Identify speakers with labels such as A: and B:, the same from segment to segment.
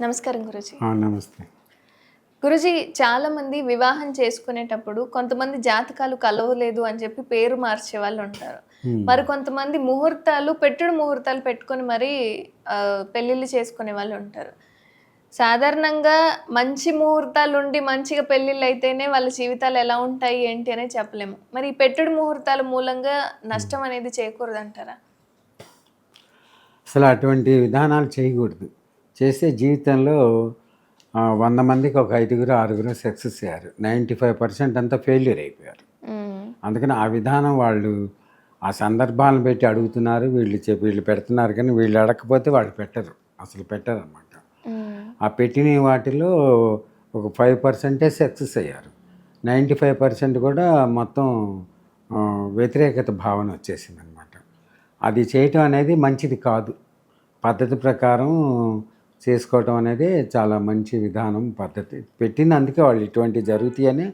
A: నమస్కారం గురుజీ.
B: నమస్తే.
A: గురుజీ చాలా మంది వివాహం చేసుకునేటప్పుడు కొంతమంది జాతకాలు కలవలేదు అని చెప్పి పేరు మార్చే వాళ్ళు ఉంటారు. మరి కొంతమంది ముహూర్తాలు పెట్టుడు ముహూర్తాలు పెట్టుకొని మరి పెళ్ళిళ్ళు చేసుకునే వాళ్ళు ఉంటారు. సాధారణంగా మంచి ముహూర్తాలు ఉండి మంచిగా పెళ్ళిళ్ళు అయితేనే వాళ్ళ జీవితాలు ఎలా ఉంటాయి ఏంటి అనేది చెప్పలేము. మరి ఈ పెట్టుడు ముహూర్తాల మూలంగా నష్టం అనేది చేకూరదు అంటారా
B: అసలు అటువంటి విధానాలు చేయకూడదు. చేస్తే జీవితంలో వంద మందికి ఒక ఐదుగురు ఆరుగురు సక్సెస్ అయ్యారు నైంటీ ఫైవ్ పర్సెంట్ అంతా ఫెయిల్యూర్ అయిపోయారు. అందుకని ఆ విధానం వాళ్ళు ఆ సందర్భాలను పెట్టి అడుగుతున్నారు. వీళ్ళు చెప్పి వీళ్ళు పెడుతున్నారు కానీ వీళ్ళు అడగకపోతే వాళ్ళు పెట్టరు. అసలు పెట్టరు అనమాట ఆ పెట్టిన వాటిలో ఒక ఫైవ్ పర్సెంటే సక్సెస్ అయ్యారు నైంటీ ఫైవ్ పర్సెంట్ కూడా మొత్తం వ్యతిరేకత భావన వచ్చేసింది అనమాట అది చేయటం అనేది మంచిది కాదు. పద్ధతి ప్రకారం చేసుకోవటం అనేది చాలా మంచి విధానం పద్ధతి. పెట్టింది అందుకే వాళ్ళు ఇటువంటి జరుగుతాయని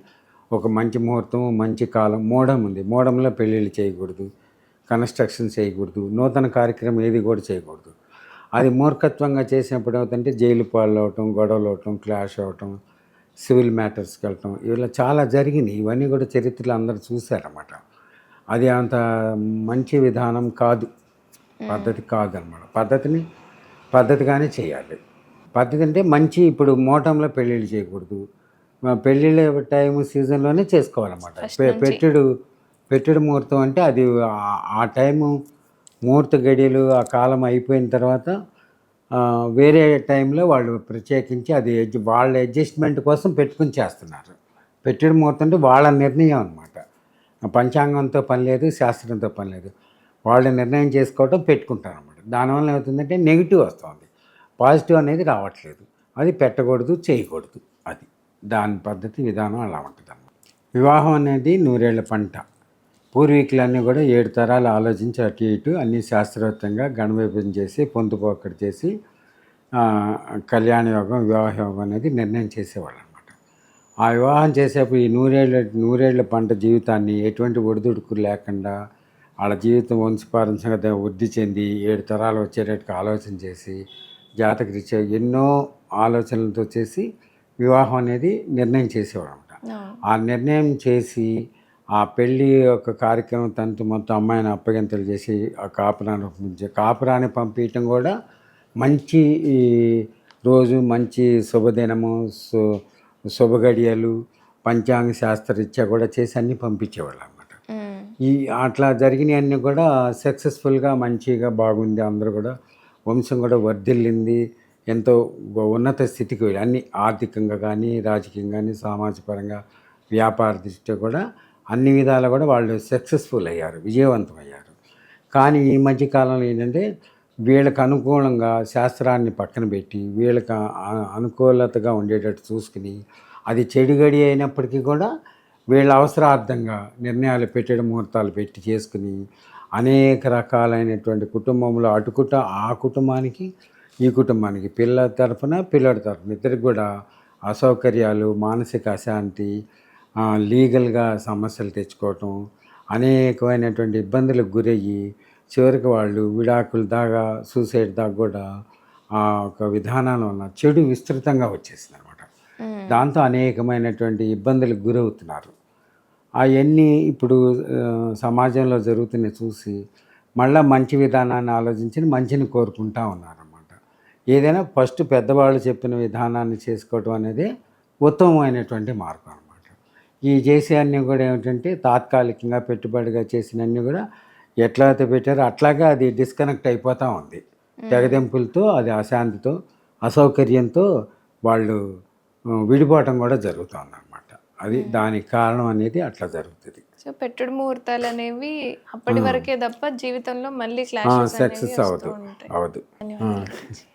B: ఒక మంచి ముహూర్తం మంచి కాలం మూఢం ఉంది. మూఢంలో పెళ్ళిళ్ళు చేయకూడదు కన్స్ట్రక్షన్ చేయకూడదు నూతన కార్యక్రమం ఏది కూడా చేయకూడదు. అది మూర్ఖత్వంగా చేసినప్పుడు ఏమవుతుందంటే జైలు పాలు అవటం గొడవలు అవటం క్లాష్ అవటం సివిల్ మ్యాటర్స్కి వెళ్ళటం ఇలా చాలా జరిగినాయి. ఇవన్నీ కూడా చరిత్రలో అందరూ చూశారన్నమాట. అది అంత మంచి విధానం కాదు. పద్ధతి కాదనమాట పద్ధతిని పద్ధతిగానే చేయాలి. పద్ధతి అంటే మంచి ఇప్పుడు మోటంలో పెళ్ళిళ్ళు చేయకూడదు. పెళ్ళిళ్ళ టైం సీజన్లోనే చేసుకోవాలన్నమాట. పెట్టుడు పెట్టుడు ముహూర్తం అంటే అది ఆ- టైము ముహూర్త గడియలు ఆ కాలం అయిపోయిన తర్వాత వేరే టైంలో వాళ్ళు ప్రత్యేకించి అది వాళ్ళ అడ్జస్ట్మెంట్ కోసం పెట్టుకుని చేస్తున్నారు. పెట్టుడు ముహూర్తం అంటే వాళ్ళ నిర్ణయం అనమాట పంచాంగంతో పని లేదు శాస్త్రంతో పని లేదు. వాళ్ళు నిర్ణయం చేసుకోవటం పెట్టుకుంటారు దానివల్ల ఏమవుతుందంటే నెగిటివ్ వస్తుంది. పాజిటివ్ అనేది రావట్లేదు. అది పెట్టకూడదు చేయకూడదు. అది దాని పద్ధతి విధానం అలా ఉంటుంది వివాహం అనేది నూరేళ్ళ పంట. పూర్వీకులన్నీ కూడా ఏడు తరాలు ఆలోచించి అటు ఇటు అన్ని శాస్త్రవేత్తంగా గణవిభజన చేసి పొందుపోకడి చేసి కళ్యాణ యోగం వివాహ యోగం అనేది నిర్ణయం చేసేవాళ్ళు అనమాట ఆ వివాహం చేసేప్పుడు ఈ నూరేళ్ళ నూరేళ్ళ పంట జీవితాన్ని ఎటువంటి ఒడిదుడుకు లేకుండా వాళ్ళ జీవితం వంశపారంశంగా వృద్ధి చెంది ఏడు తరాలు వచ్చేటట్టుగా ఆలోచన చేసి జాతకరీత్యా ఎన్నో ఆలోచనలతో చేసి వివాహం అనేది నిర్ణయం చేసేవాడు అనమాట ఆ నిర్ణయం చేసి ఆ పెళ్ళి యొక్క కార్యక్రమం తంతు మొత్తం అమ్మాయిని అప్పగింతలు చేసి ఆ కాపురాన్ని పంపించి కాపురాన్ని పంపించడం కూడా మంచి రోజు మంచి శుభదినము శుభగడియలు పంచాంగ శాస్త్రరీత్యా కూడా చేసి అన్నీ పంపించేవాళ్ళు ఈ అట్లా జరిగినవన్నీ కూడా సక్సెస్ఫుల్గా మంచిగా బాగుంది అందరూ కూడా. వంశం కూడా వర్ధిల్లింది. ఎంతో ఉన్నత స్థితికి వెళ్ళి అన్ని ఆర్థికంగా కానీ రాజకీయంగా కానీ సామాజికపరంగా వ్యాపార దృష్ట్యా కూడా అన్ని విధాలు కూడా వాళ్ళు సక్సెస్ఫుల్ అయ్యారు విజయవంతం అయ్యారు. కానీ ఈ మధ్య కాలంలో ఏంటంటే వీళ్ళకు అనుకూలంగా శాస్త్రాన్ని పక్కన పెట్టి వీళ్ళకి అనుకూలతగా ఉండేటట్టు చూసుకుని అది చెడుగడి అయినప్పటికీ కూడా వీళ్ళ అవసరార్థంగా నిర్ణయాలు పెట్టడం ముహూర్తాలు పెట్టి చేసుకుని అనేక రకాలైనటువంటి కుటుంబంలో అటుకుట ఆ కుటుంబానికి ఈ కుటుంబానికి పిల్లల తరఫున పిల్లడి తరఫున ఇద్దరికి కూడా అసౌకర్యాలు మానసిక అశాంతి లీగల్గా సమస్యలు తెచ్చుకోవటం అనేకమైనటువంటి ఇబ్బందులకు గురయ్యి చివరికి వాళ్ళు విడాకులు దాకా సూసైడ్ దాకా కూడా ఆ ఒక విధానాలు ఉన్న చెడు విస్తృతంగా వచ్చేసింది దాంతో అనేకమైనటువంటి ఇబ్బందులకు గురవుతున్నారు. అవన్నీ ఇప్పుడు సమాజంలో జరుగుతున్నాయి చూసి మళ్ళీ మంచి విధానాన్ని ఆలోచించి మంచిని కోరుకుంటా ఉన్నారన్నమాట. ఏదైనా ఫస్ట్ పెద్దవాళ్ళు చెప్పిన విధానాన్ని చేసుకోవటం అనేది ఉత్తమమైనటువంటి మార్గం అనమాట ఈ చేసే అన్నీ కూడా ఏమిటంటే తాత్కాలికంగా పెట్టుబడిగా చేసినన్ని కూడా ఎట్లా అయితే పెట్టారో అట్లాగే అది డిస్కనెక్ట్ అయిపోతూ ఉంది. తెగదెంపులతో అది అశాంతితో అసౌకర్యంతో వాళ్ళు విడిపోవటం కూడా జరుగుతుంది అనమాట అది దానికి కారణం అనేది అట్లా జరుగుతుంది.
A: సో పెట్టుడు ముహూర్తాలు అనేవి అప్పటి వరకే తప్ప జీవితంలో మళ్ళీ
B: సక్సెస్ అవ్వదు.
A: ధన్యవాదాలు.